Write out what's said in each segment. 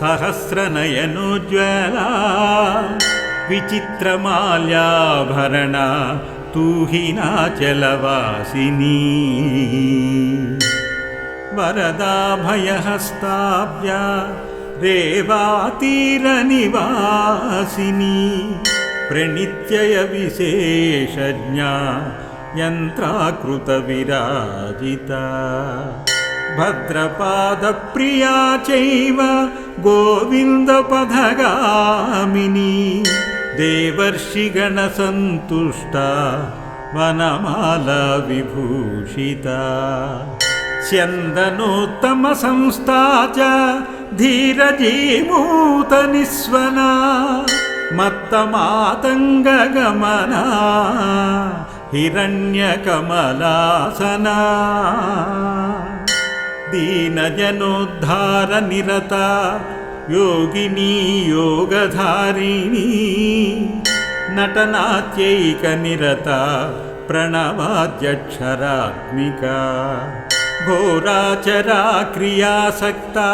सहस्रनयनोज्ज्वला विचित्रमाल्याभरणा तू हिनाचलवासिनी वरदाभयहस्ताभ्या रेवातीरनिवासिनी। प्रणित्यय विशेषज्ञा यन्त्राकृतविराजिता भद्रपादप्रिया चैव गोविन्दपथगामिनी देवर्षिगणसन्तुष्टा वनमाला विभूषिता स्यन्दनोत्तमसंस्था च धीरजीमूतनिस्वना मत्तमातङ्गगमना हिरण्यकमलासना दीनजनोद्धारनिरता योगिनी योगधारिणी नटनात्यैकनिरता प्रणवाद्यक्षरात्मिका घोराचरा क्रियासक्ता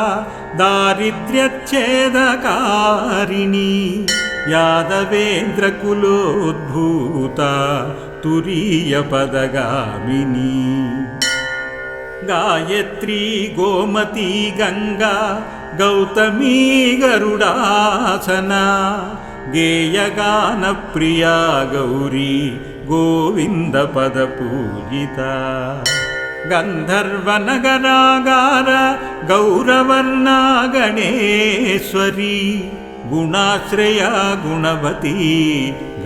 दारिद्र्यच्छेदकारिणी यादवेन्द्रकुलोद्भूता तुरीयपदगामिनी गायत्री गोमती गङ्गा गौतमी गरुडासना गेयगानप्रिया गौरी गोविन्दपदपूजिता गन्धर्वनगरागार गौरवर्णा गणेश्वरी गुणाश्रया गुणवती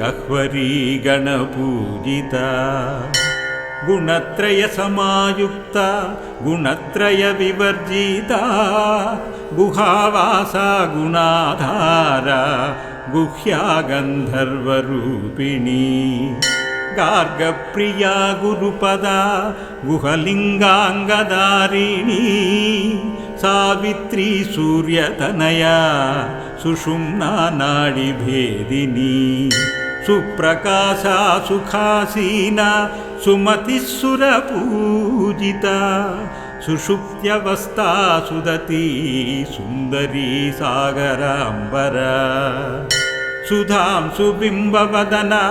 गह्वरी गणपूजिता गुणत्रयसमायुक्ता गुणत्रयविवर्जिता गुहावासा गुणाधारा गुह्या गन्धर्वरूपिणी गार्गप्रिया गुरुपदा गुहलिङ्गाङ्गदारिणी सावित्री सूर्यतनया सुषुम्ना नाडिभेदिनी। सुप्रकाशा सुखासीना सुमतिः सुरपूजिता सुषुप्त्यवस्था सुदती सुन्दरी सागराम्बरा। सुधां सुबिम्बवदना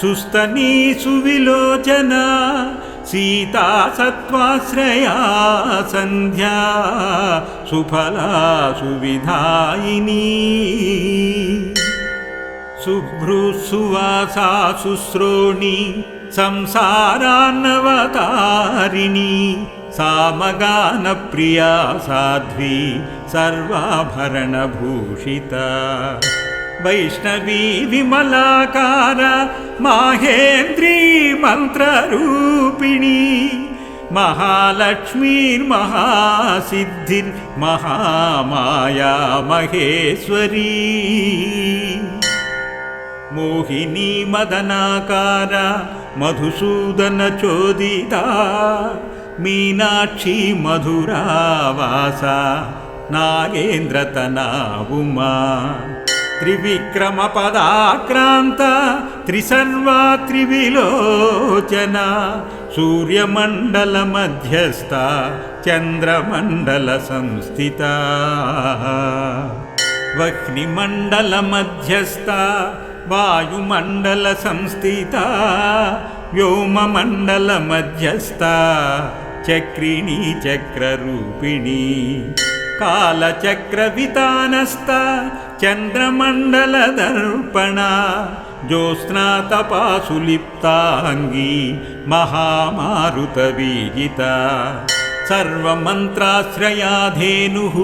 सुस्तनी सुविलोचना सीता सत्त्वाश्रया सन्ध्या सुफला सुविधायिनी। शुभ्रुसुवासा शुश्रोणि संसारान्नवतारिणी सामगानप्रिया साध्वी सर्वाभरणभूषिता। वैष्णवी विमलाकार माहेन्द्री मन्त्ररूपिणी महालक्ष्मीर्महासिद्धिर्महामाया महेश्वरी। मोहिनी मदनाकार మధుసూదన చోదిత మీనాక్షి మధురావాస నాగేంద్రతనా ఉమా త్రివిక్రమ పదాక్రాంత త్రిసర్వా త్రివిలోచన సూర్యమండల మధ్యస్థ చంద్రమండల సంస్థిత వహ్నిమండల మధ్యస్థ वायुमण्डलसंस्थिता व्योममण्डलमध्यस्था चक्रिणी चक्ररूपिणी कालचक्रवितानस्ता चन्द्रमण्डलदर्पणा ज्योत्स्नातपासुलिप्ताङ्गी महामारुतवीजिता सर्वमन्त्राश्रयाधेनुः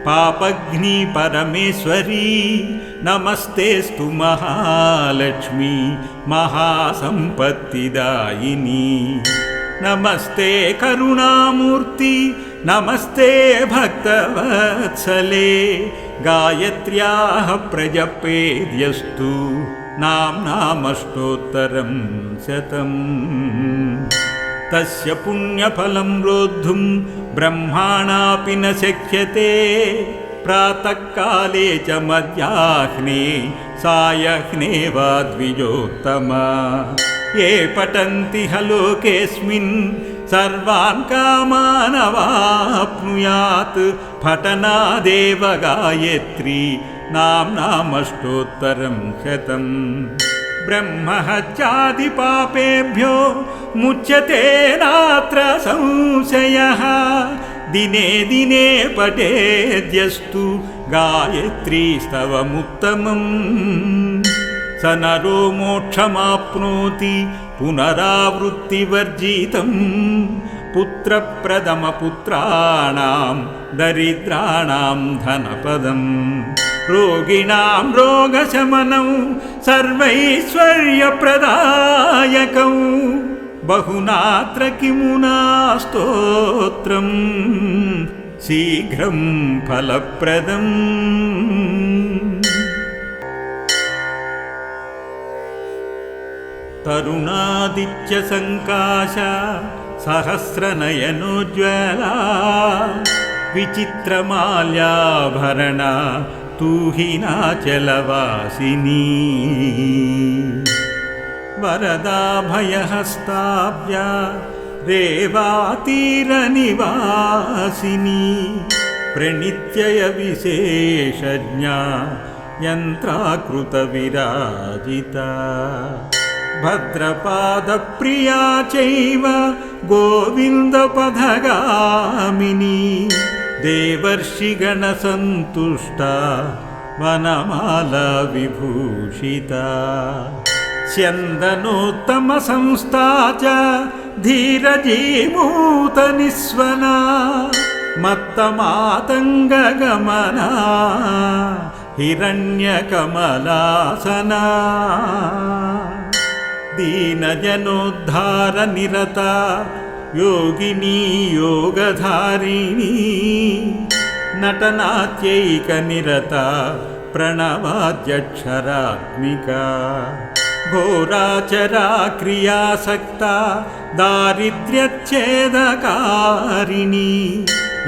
पापग्नि परमेश्वरी नमस्तेस्तु महालक्ष्मी महासम्पत्तिदायिनी। नमस्ते करुणामूर्ति नमस्ते भक्तवत्सले गायत्र्याः प्रजपेद्यस्तु। नाम्नामष्टोत्तरं शतम्। तस्य पुण्यफलं रोद्धुं ब्रह्माणापि न शक्यते प्रातःकाले च मध्याह्ने सायह्ने वा द्विजोत्तमा। ये पठन्ति ह लोकेऽस्मिन् सर्वान् कामानवाप्नुयात्। पठनादेव गायत्री नाम्नामष्टोत्तरं शतम् ब्रह्महत्यादिपापेभ्यो मुच्यते नात्र संशयः। दिने दिने पठेद्यस्तु गायत्रीस्तवमुत्तमम्। स नरो मोक्षमाप्नोति पुनरावृत्तिवर्जितम्। पुत्रप्रथमपुत्राणां दरिद्राणां धनपदम् रोगिणां रोगशमनौ सर्वैश्वर्यप्रदायकौ। बहुनात्र किमुना स्तोत्रम् शीघ्रं फलप्रदम्। तरुणादित्यसङ्काश सहस्रनयनोज्ज्वला विचित्रमाल्याभरणा तूहिनाचलवासिनी वरदाभयहस्ताभ्या रेवातीरनिवासिनी। प्रणित्ययविशेषज्ञा यन्त्राकृतविराजिता। भद्रपादप्रिया चैव गोविन्दपथगामिनी देवर्षिगणसन्तुष्टा वनमाला विभूषिता स्यन्दनोत्तमसंस्था च धीरजीमूतनिस्वना मत्तमातङ्गगमना हिरण्यकमलासना। दीनजनोद्धारनिरता योगिनी योगधारिणी नटनात्यैकनिरता प्रणवाद्यक्षरात्मिका घोराचरा क्रियासक्ता दारिद्र्यच्छेदकारिणी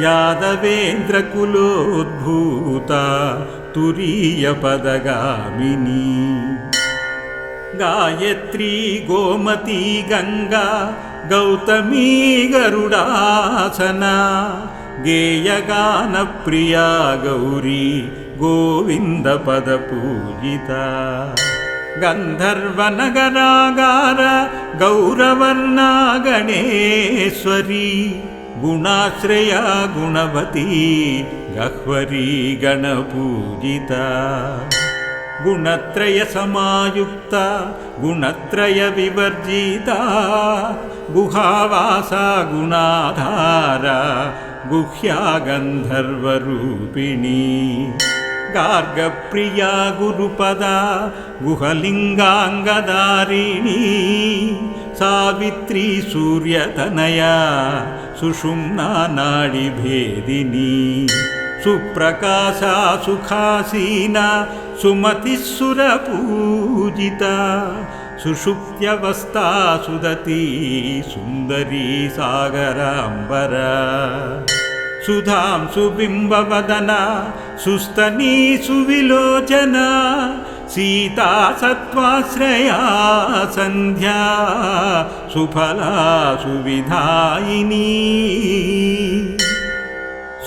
यादवेन्द्रकुलोद्भूता तुरीयपदगामिनी गायत्री गोमती गङ्गा गौतमी गरुडासना गेयगानप्रिया गौरी गोविन्दपदपूजिता गन्धर्वनगरागार गौरवर्णा गणेश्वरी गुणाश्रया गुणवती गह्वरी गणपूजिता गुणत्रयसमायुक्ता गुणत्रयविवर्जिता गुहावासा गुणाधारा गुह्या गन्धर्वरूपिणी गार्गप्रिया गुरुपदा गुहलिङ्गाङ्गदारिणी सावित्री सूर्यतनया सुषुम्ना नाडिभेदिनी। सुप्रकाशा सुखासीना सुमतिः सुषुप्त्यवस्था सुदती सुन्दरी सागराम्बरा। सुधां सुबिम्बवदना सुस्तनी सुविलोचना सीता सत्त्वाश्रया सन्ध्या सुफला सुविधायिनी।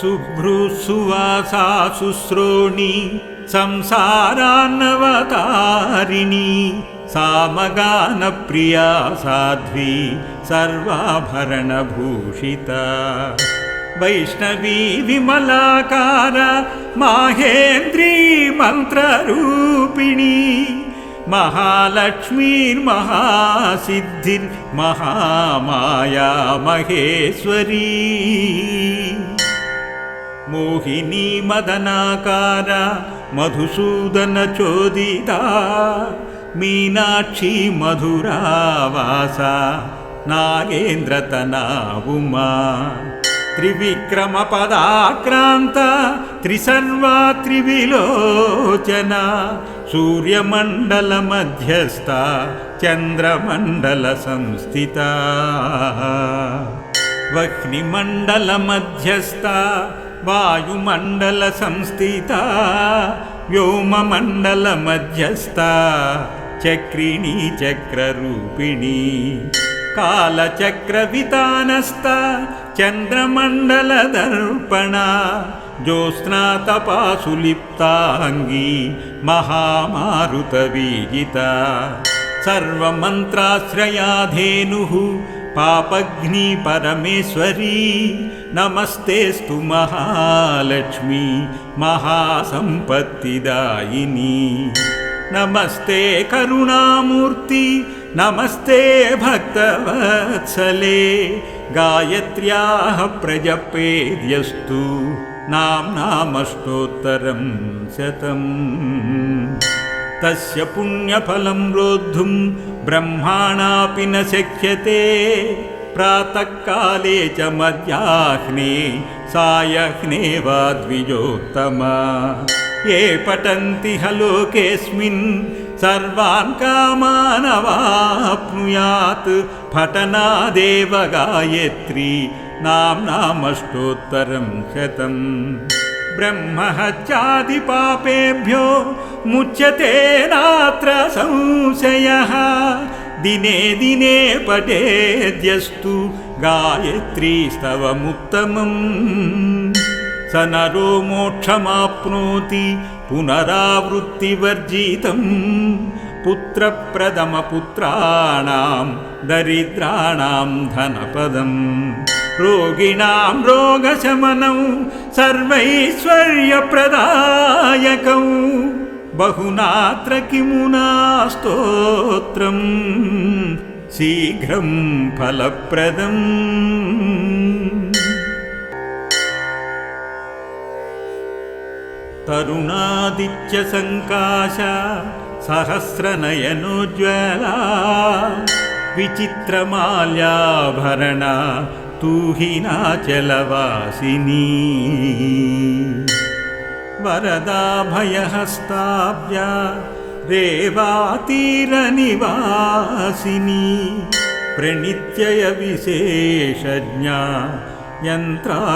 शुभ्रुसुवासा शुश्रोणि संसारान्नवतारिणी सामगानप्रिया साध्वी सर्वाभरणभूषिता। वैष्णवी विमलाकार माहेन्द्री मन्त्ररूपिणी महालक्ष्मीर्महासिद्धिर्महामाया महेश्वरी। मोहिनी मदनाकार మధుసూదన చోదిదా మీనాక్షి మధురావాస నాగేంద్రతనా ఉమా త్రివిక్రమ పదాక్రాంత త్రిసర్వా త్రివిలోచన సూర్యమండల మధ్యస్థ చంద్రమండల సంస్థిత. వహ్నిమండల మధ్యస్థ वायुमण्डलसंस्थिता व्योममण्डलमध्यस्था चक्रिणी चक्ररूपिणी कालचक्रवितानस्ता चन्द्रमण्डलदर्पणा ज्योत्स्नातपासुलिप्ताङ्गी महामारुतवीजिता सर्वमन्त्राश्रयाधेनुः पापघ्नि परमेश्वरी नमस्तेऽस्तु महालक्ष्मी महासम्पत्तिदायिनी। नमस्ते करुणामूर्ति नमस्ते भक्तवत्सले गायत्र्याः प्रजपेद्यस्तु नाम्नामष्टोत्तरं शतम्। तस्य पुण्यफलं रोद्धुं ब्रह्माणापि न शक्यते प्रातःकाले च मध्याह्ने सायह्ने वा द्विजोत्तमा। ये पठन्ति ह लोकेऽस्मिन् सर्वान् कामानवाप्नुयात्। पठनादेव गायत्री नाम्नामष्टोत्तरं शतम् ब्रह्महत्यादिपापेभ्यो मुच्यते नात्र संशयः। दिने दिने पठेद्यस्तु गायत्रीस्तवमुत्तमम् स नरो मोक्षमाप्नोति पुनरावृत्तिवर्जितम्। पुत्रप्रथमपुत्राणां दरिद्राणां धनपदम् रोगिणां रोगशमनौ सर्वैश्वर्यप्रदायकौ। बहुनात्र किमुना स्तोत्रम् शीघ्रं फलप्रदम्। तरुणादित्यसङ्काश सहस्रनयनोज्ज्वला विचित्रमाल्याभरणा तूहिनाचलवासिनी वरदाभयहस्ताभ्या रेवातीरनिवासिनी प्रणित्यय विशेषज्ञा यन्त्राकृतविराजिता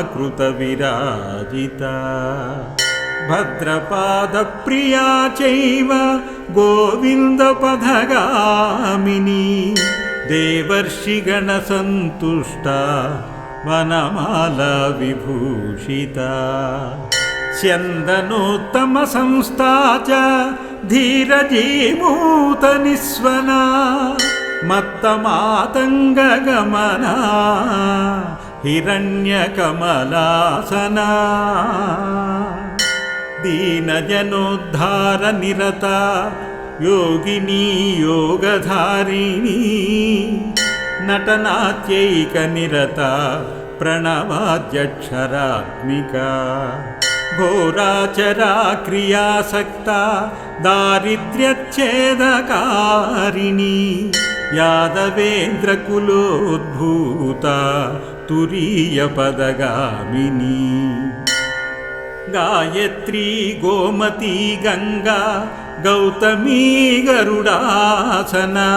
भद्रपादप्रिया चैव गोविन्दपथगामिनी देवर्षिगणसन्तुष्टा वनमाला विभूषिता स्यन्दनोत्तमसंस्था च धीरजीभूतनिस्वना मत्तमातङ्गगमना हिरण्यकमलासना। दीनजनोद्धारनिरता योगिनी योगधारिणी नटनात्यैकनिरता प्रणवाद्यक्षरात्मिका घोराचरा क्रियासक्ता दारिद्र्यच्छेदकारिणी यादवेन्द्रकुलोद्भूता तुरीयपदगामिनी गायत्री गोमती गङ्गा गौतमी गरुडासना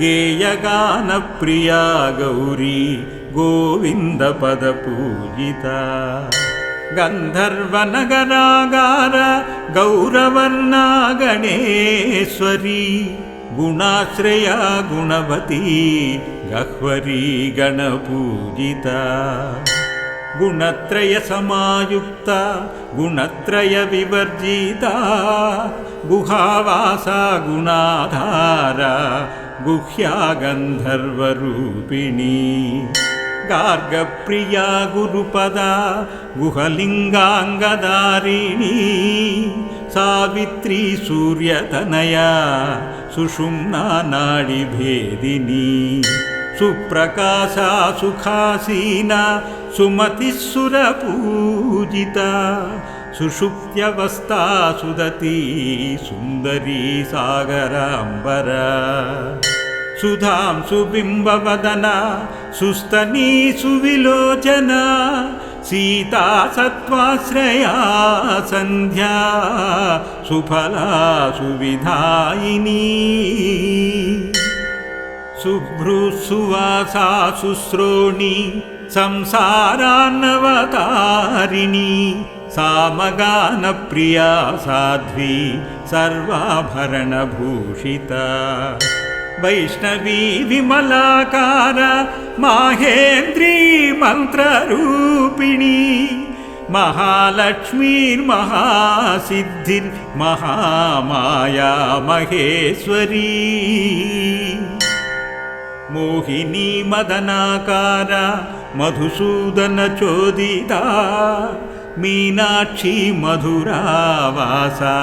गेयगानप्रिया गौरी गोविन्दपदपूजिता गन्धर्वनगरागार गौरवर्णा गणेश्वरी गुणाश्रया गुणवती गह्वरी गणपूजिता गुणत्रयसमायुक्ता गुणत्रयविवर्जिता गुहावासा गुणाधारा गुह्या गन्धर्वरूपिणी। गार्गप्रिया गुरुपदा गुहलिङ्गाङ्गदारिणी। सावित्री सूर्यतनया सुषुम्ना नाडिभेदिनी। सुप्रकाशा सुखासीना सुमतिः सुरपूजिता सुषुप्त्यवस्था सुदती सुन्दरी सागराम्बरा। सुधां सुबिम्बवदना सुस्तनी सुविलोचना सीता सत्त्वाश्रया सन्ध्या सुफला सुविधायिनी। शुभ्रुसुवासा शुश्रोणि संसारान्नवतारिणी सामगानप्रिया साध्वी सर्वाभरणभूषिता। वैष्णवी विमलाकार माहेन्द्री मन्त्ररूपिणी महालक्ष्मीर्महासिद्धिर्महामाया महेश्वरी। मोहिनी मदनाकार मधुसूदनचोदिता मीनाक्षी मधुरावासा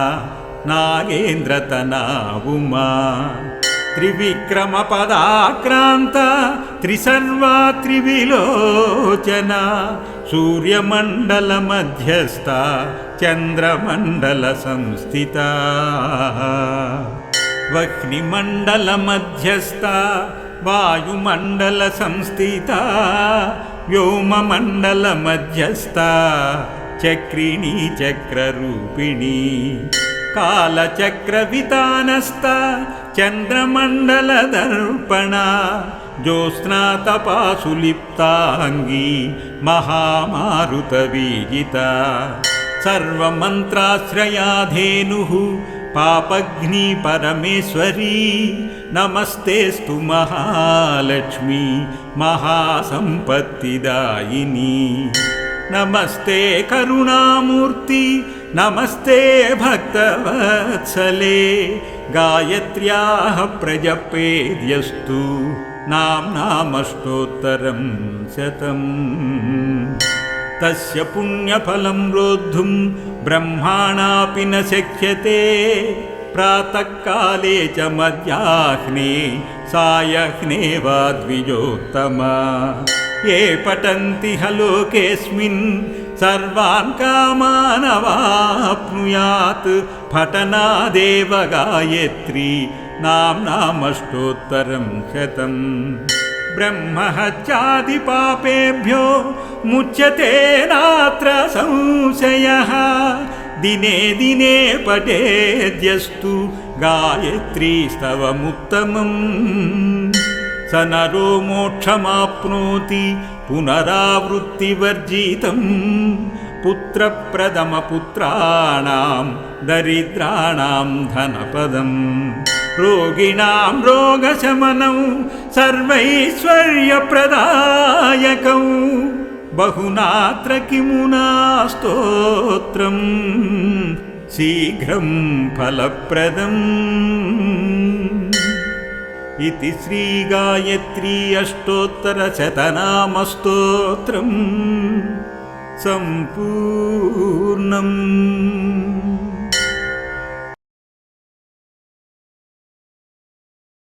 नागेन्द्रतना उमा त्रिविक्रमपदाक्रान्त त्रिसर्वा त्रिविलोचना सूर्यमण्डलमध्यस्था चन्द्रमण्डलसंस्थिता वह्निमण्डलमध्यस्था वायुमण्डलसंस्थिता व्योममण्डलमध्यस्था चक्रिणी चक्ररूपिणी कालचक्रवितानस्ता चन्द्रमण्डलदर्पणा ज्योत्स्नातपासुलिप्ताङ्गी महामारुतवीजिता सर्वमन्त्राश्रया धेनुः पापघ्नि परमेश्वरी नमस्तेऽस्तु महालक्ष्मी महासम्पत्तिदायिनी नमस्ते करुणामूर्ति नमस्ते भक्तवत्सले गायत्र्याः प्रजपेद्यस्तु। नाम्नामष्टोत्तरं शतम्। तस्य पुण्यफलं रोद्धुं ब्रह्माणापि न शक्यते। प्रातःकाले च मध्याह्ने सायह्ने वा द्विजोत्तमा ये पठन्ति ह लोकेऽस्मिन् सर्वान् कामानवाप्नुयात्। पठनादेव गायत्री नाम्नामष्टोत्तरं शतम्। ब्रह्महत्यादिपापेभ्यो मुच्यते नात्र संशयः। दिने दिने पठेद्यस्तु गायत्रीस्तवमुत्तमम् स नरो मोक्षमाप्नोति पुनरावृत्तिवर्जितम् पुत्रप्रथमपुत्राणां दरिद्राणां धनपदम् रोगिणां रोगशमनौ सर्वैश्वर्यप्रदायकौ बहुनात्र किमुना स्तोत्रम् शीघ्रं फलप्रदम् इति श्रीगायत्री अष्टोत्तरशतनामस्तोत्रम् सम्पूर्णम्